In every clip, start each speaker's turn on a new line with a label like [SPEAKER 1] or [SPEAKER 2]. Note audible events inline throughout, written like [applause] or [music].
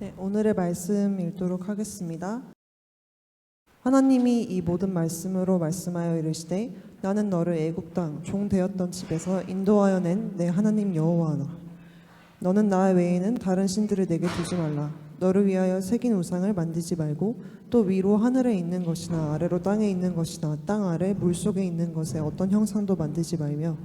[SPEAKER 1] 네, 오늘의 말씀 읽도록 하겠습니다. 하나님이 이 모든 말씀으로 말씀하여 이르시되 나는 너를 애굽 땅 종 되었던 집에서 인도하여 낸 내 하나님 여호와나 너는 나 외에는 다른 신들을 내게 두지 말라 너를 위하여 새긴 우상을 만들지 말고 또 위로 하늘에 있는 것이나 아래로 땅에 있는 것이나 땅 아래 물 속에 있는 것에 어떤 형상도 만들지 말며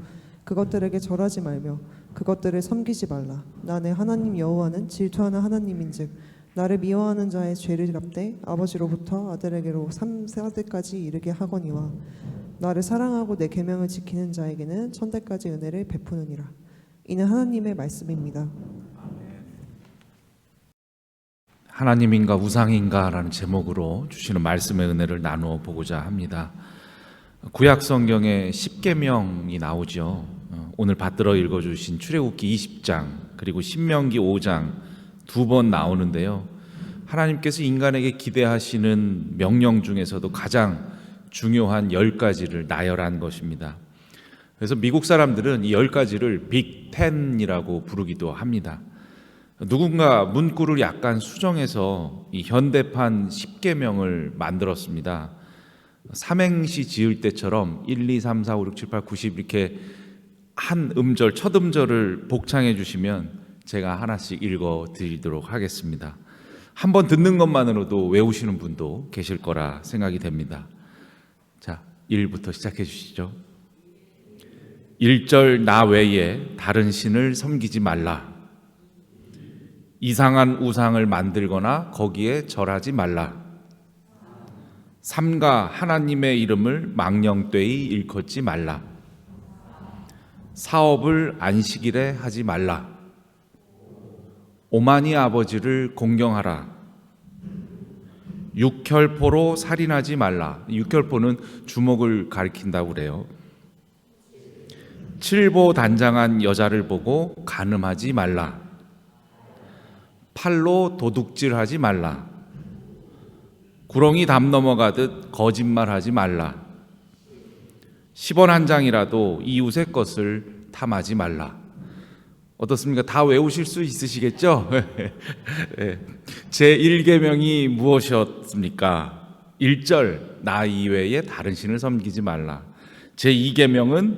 [SPEAKER 1] 그것들에게 절하지 말며 그것들을 섬기지 말라 나내 하나님 여호와는 질투하는 하나님인즉 나를 미워하는 자의 죄를 갚되 아버지로부터 아들에게로 삼세대까지 이르게 하거니와 나를 사랑하고 내 계명을 지키는 자에게는 천대까지 은혜를 베푸느니라 이는 하나님의 말씀입니다.
[SPEAKER 2] 하나님인가 우상인가라는 제목으로 주시는 말씀의 은혜를 나누어 보고자 합니다. 구약 성경에 10계명이 나오죠. 어, 오늘 받들어 읽어 주신 출애굽기 20장 그리고 신명기 5장 두 번 나오는데요. 하나님께서 인간에게 기대하시는 명령 중에서도 가장 중요한 열 가지를 나열한 것입니다. 그래서 미국 사람들은 이 열 가지를 빅 텐이라고 부르기도 합니다. 누군가 문구를 약간 수정해서 이 현대판 10계명을 만들었습니다. 삼행시 지을 때처럼 1, 2, 3, 4, 5, 6, 7, 8, 90 이렇게 한 음절, 첫 음절을 복창해 주시면 제가 하나씩 읽어 드리도록 하겠습니다. 한번 듣는 것만으로도 외우시는 분도 계실 거라 생각이 됩니다. 자, 1부터 시작해 주시죠. 1절 나 외에 다른 신을 섬기지 말라. 이상한 우상을 만들거나 거기에 절하지 말라. 삼가 하나님의 이름을 망령되이 일컫지 말라. 사업을 안식일에 하지 말라. 오마니 아버지를 공경하라. 육혈포로 살인하지 말라. 육혈포는 주먹을 가리킨다고 그래요. 칠보 단장한 여자를 보고 간음하지 말라. 팔로 도둑질하지 말라. 구렁이 담 넘어가듯 거짓말하지 말라. 10원 한 장이라도 이웃의 것을 탐하지 말라. 어떻습니까? 다 외우실 수 있으시겠죠? [laughs] 예. 제 1계명이 무엇이었습니까? 1절 나 이외에 다른 신을 섬기지 말라. 제 2계명은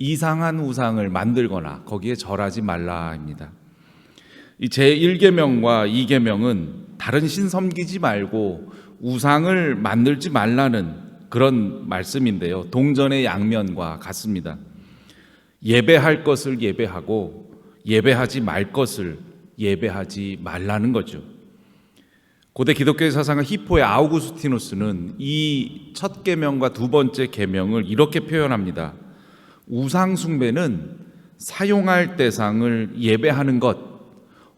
[SPEAKER 2] 이상한 우상을 만들거나 거기에 절하지 말라입니다. 이제 1계명과 2계명은 다른 신 섬기지 말고 우상을 만들지 말라는 그런 말씀인데요. 동전의 양면과 같습니다. 예배할 것을 예배하고 예배하지 말 것을 예배하지 말라는 거죠. 고대 기독교의 사상가 히포의 아우구스티누스는 이 첫 계명과 두 번째 계명을 이렇게 표현합니다. 우상 숭배는 사용할 대상을 예배하는 것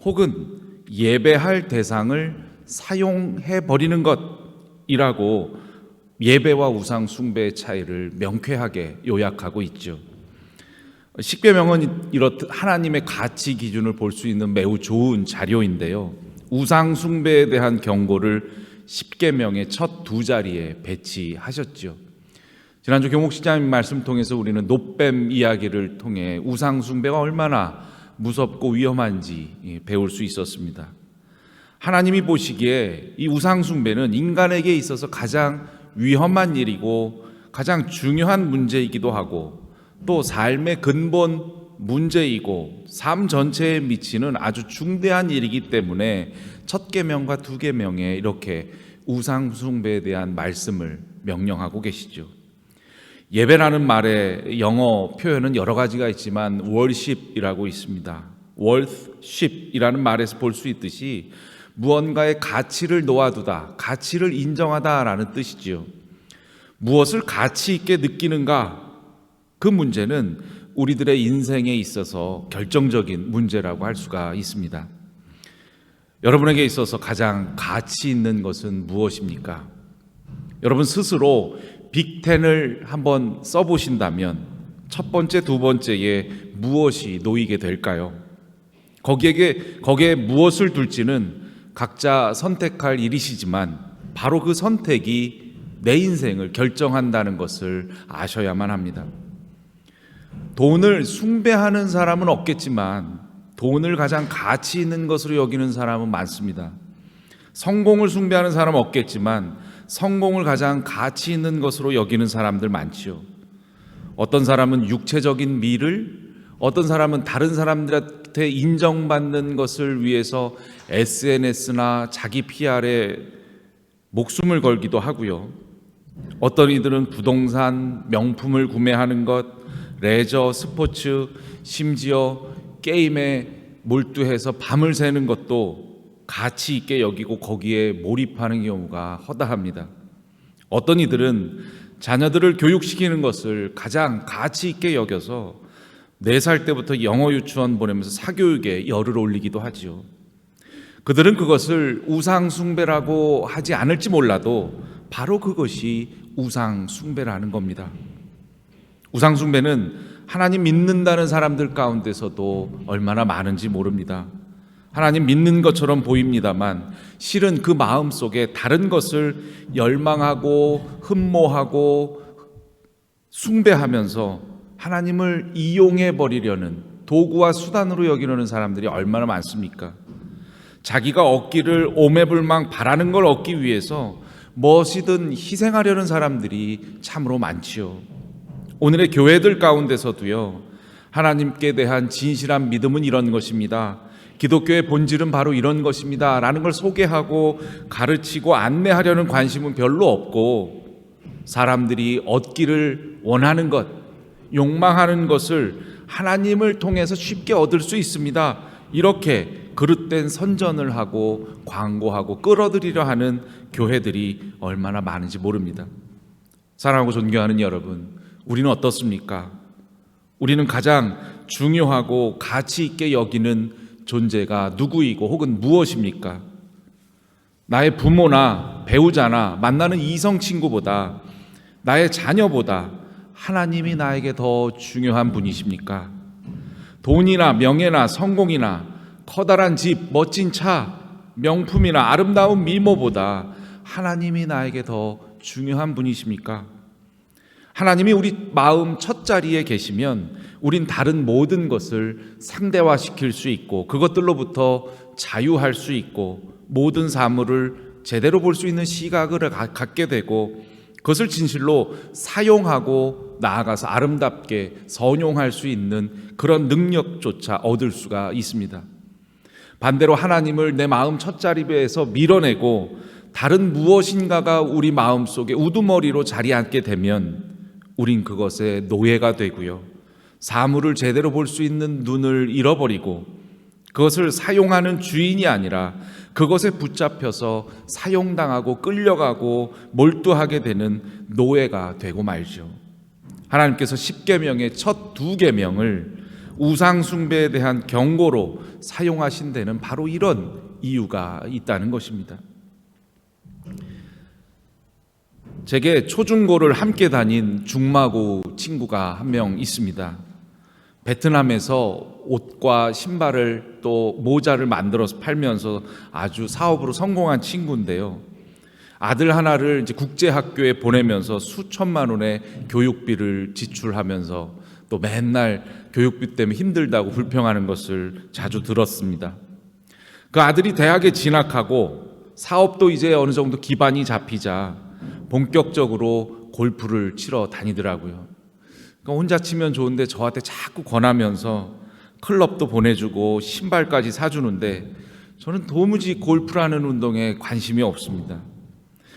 [SPEAKER 2] 혹은 예배할 대상을 사용해 버리는 것이라고 예배와 우상 숭배의 차이를 명쾌하게 요약하고 있죠. 십계명은 이렇듯 하나님의 가치 기준을 볼 수 있는 매우 좋은 자료인데요. 우상 숭배에 대한 경고를 십계명의 첫 두 자리에 배치하셨죠. 지난주 교목 시장님 말씀 통해서 우리는 노뱀 이야기를 통해 우상 숭배가 얼마나 무섭고 위험한지 배울 수 있었습니다. 하나님이 보시기에 이 우상 숭배는 인간에게 있어서 가장 위험한 일이고 가장 중요한 문제이기도 하고 또 삶의 근본 문제이고 삶 전체에 미치는 아주 중대한 일이기 때문에 첫 계명과 두 계명에 이렇게 우상 숭배에 대한 말씀을 명령하고 계시죠. 예배라는 말의 영어 표현은 여러 가지가 있지만 worship이라고 있습니다. worthship이라는 말에서 볼 수 있듯이 무언가의 가치를 놓아두다, 가치를 인정하다라는 뜻이지요. 무엇을 가치 있게 느끼는가? 그 문제는 우리들의 인생에 있어서 결정적인 문제라고 할 수가 있습니다. 여러분에게 있어서 가장 가치 있는 것은 무엇입니까? 여러분 스스로 빅텐을 한번 써보신다면 첫 번째, 두 번째에 무엇이 놓이게 될까요? 거기에 거기에 무엇을 둘지는 각자 선택할 일이시지만 바로 그 선택이 내 인생을 결정한다는 것을 아셔야만 합니다. 돈을 숭배하는 사람은 없겠지만 돈을 가장 가치 있는 것으로 여기는 사람은 많습니다. 성공을 숭배하는 사람은 없겠지만 성공을 가장 가치 있는 것으로 여기는 사람들 많지요. 어떤 사람은 육체적인 미를, 어떤 사람은 다른 사람들한테 인정받는 것을 위해서 SNS나 자기 PR에 목숨을 걸기도 하고요. 어떤 이들은 부동산, 명품을 구매하는 것, 레저, 스포츠, 심지어 게임에 몰두해서 밤을 새는 것도 가치 있게 여기고 거기에 몰입하는 경우가 허다합니다. 어떤 이들은 자녀들을 교육시키는 것을 가장 가치 있게 여겨서 네살 때부터 영어 유치원 보내면서 사교육에 열을 올리기도 하지요. 그들은 그것을 우상 숭배라고 하지 않을지 몰라도 바로 그것이 우상 숭배라는 겁니다. 우상 숭배는 하나님 믿는다는 사람들 가운데서도 얼마나 많은지 모릅니다. 하나님 믿는 것처럼 보입니다만 실은 그 마음 속에 다른 것을 열망하고 흠모하고 숭배하면서 하나님을 이용해 버리려는 도구와 수단으로 여기려는 사람들이 얼마나 많습니까? 자기가 얻기를 오매불망 바라는 걸 얻기 위해서 무엇이든 희생하려는 사람들이 참으로 많지요. 오늘의 교회들 가운데서도요. 하나님께 대한 진실한 믿음은 이런 것입니다. 기독교의 본질은 바로 이런 것입니다. 라는 걸 소개하고 가르치고 안내하려는 관심은 별로 없고 사람들이 얻기를 원하는 것, 욕망하는 것을 하나님을 통해서 쉽게 얻을 수 있습니다. 이렇게 그릇된 선전을 하고 광고하고 끌어들이려 하는 교회들이 얼마나 많은지 모릅니다. 사랑하고 존경하는 여러분, 우리는 어떻습니까? 우리는 가장 중요하고 가치 있게 여기는 존재가 누구이고 혹은 무엇입니까? 나의 부모나 배우자나 만나는 이성 친구보다 나의 자녀보다 하나님이 나에게 더 중요한 분이십니까? 돈이나 명예나 성공이나 커다란 집, 멋진 차, 명품이나 아름다운 미모보다 하나님이 나에게 더 중요한 분이십니까? 하나님이 우리 마음 첫 자리에 계시면 우린 다른 모든 것을 상대화시킬 수 있고 그것들로부터 자유할 수 있고 모든 사물을 제대로 볼 수 있는 시각을 가- 갖게 되고 그것을 진실로 사용하고 나아가서 아름답게 선용할 수 있는 그런 능력조차 얻을 수가 있습니다. 반대로 하나님을 내 마음 첫자리에서 밀어내고 다른 무엇인가가 우리 마음 속에 우두머리로 자리 앉게 되면 우린 그것의 노예가 되고요. 사물을 제대로 볼 수 있는 눈을 잃어버리고 그것을 사용하는 주인이 아니라 그것에 붙잡혀서 사용당하고 끌려가고 몰두하게 되는 노예가 되고 말죠. 하나님께서 십계명의 첫 두 계명을 우상 숭배에 대한 경고로 사용하신 데는 바로 이런 이유가 있다는 것입니다. 제게 초중고를 함께 다닌 중마고 친구가 한 명 있습니다. 베트남에서 옷과 신발을 또 모자를 만들어서 팔면서 아주 사업으로 성공한 친구인데요. 아들 하나를 이제 국제 학교에 보내면서 수천만 원의 교육비를 지출하면서 또 맨날 교육비 때문에 힘들다고 불평하는 것을 자주 들었습니다. 그 아들이 대학에 진학하고 사업도 이제 어느 정도 기반이 잡히자 본격적으로 골프를 치러 다니더라고요. 그러니까 혼자 치면 좋은데 저한테 자꾸 권하면서 클럽도 보내주고 신발까지 사주는데 저는 도무지 골프라는 운동에 관심이 없습니다.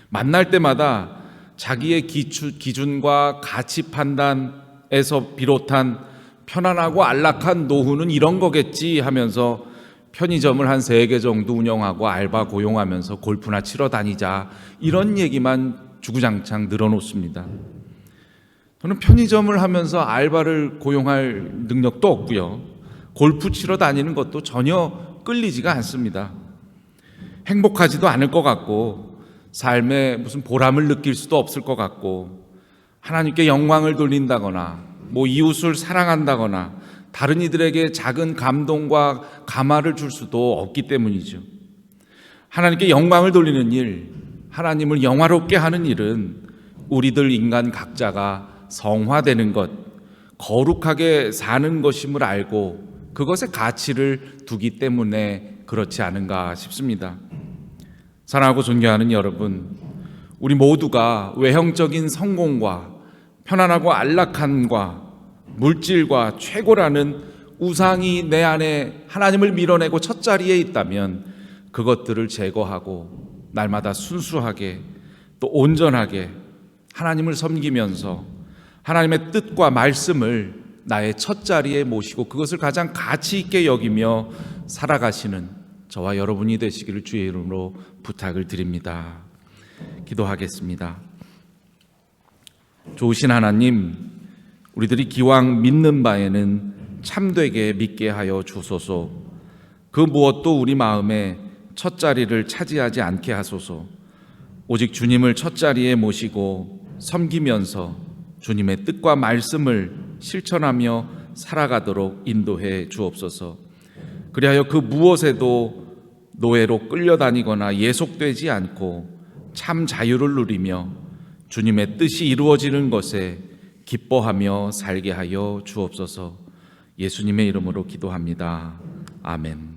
[SPEAKER 2] 만날 때마다 자기의 기추, 기준과 가치 판단에서 비롯한 편안하고 안락한 노후는 이런 거겠지 하면서 편의점을 한 세 개 정도 운영하고 알바 고용하면서 골프나 치러 다니자 이런 얘기만 주구장창 늘어놓습니다. 저는 편의점을 하면서 알바를 고용할 능력도 없고요. 골프 치러 다니는 것도 전혀 끌리지가 않습니다. 행복하지도 않을 것 같고 삶에 무슨 보람을 느낄 수도 없을 것 같고 하나님께 영광을 돌린다거나 뭐 이웃을 사랑한다거나 다른 이들에게 작은 감동과 감화를 줄 수도 없기 때문이죠. 하나님께 영광을 돌리는 일, 하나님을 영화롭게 하는 일은 우리들 인간 각자가 성화되는 것, 거룩하게 사는 것임을 알고 그것에 가치를 두기 때문에 그렇지 않은가 싶습니다. 사랑하고 존경하는 여러분, 우리 모두가 외형적인 성공과 편안하고 안락함과 물질과 최고라는 우상이 내 안에 하나님을 밀어내고 첫 자리에 있다면 그것들을 제거하고 날마다 순수하게 또 온전하게 하나님을 섬기면서 하나님의 뜻과 말씀을 나의 첫 자리에 모시고 그것을 가장 가치 있게 여기며 살아가시는 저와 여러분이 되시기를 주의 이름으로 부탁을 드립니다. 기도하겠습니다. 좋으신 하나님, 우리들이 기왕 믿는 바에는 참되게 믿게 하여 주소서. 그 무엇도 우리 마음에 첫 자리를 차지하지 않게 하소서. 오직 주님을 첫 자리에 모시고 섬기면서 주님의 뜻과 말씀을 실천하며 살아가도록 인도해 주옵소서. 그리하여 그 무엇에도 노예로 끌려다니거나 예속되지 않고 참 자유를 누리며 주님의 뜻이 이루어지는 것에 기뻐하며 살게 하여 주옵소서. 예수님의 이름으로 기도합니다. 아멘.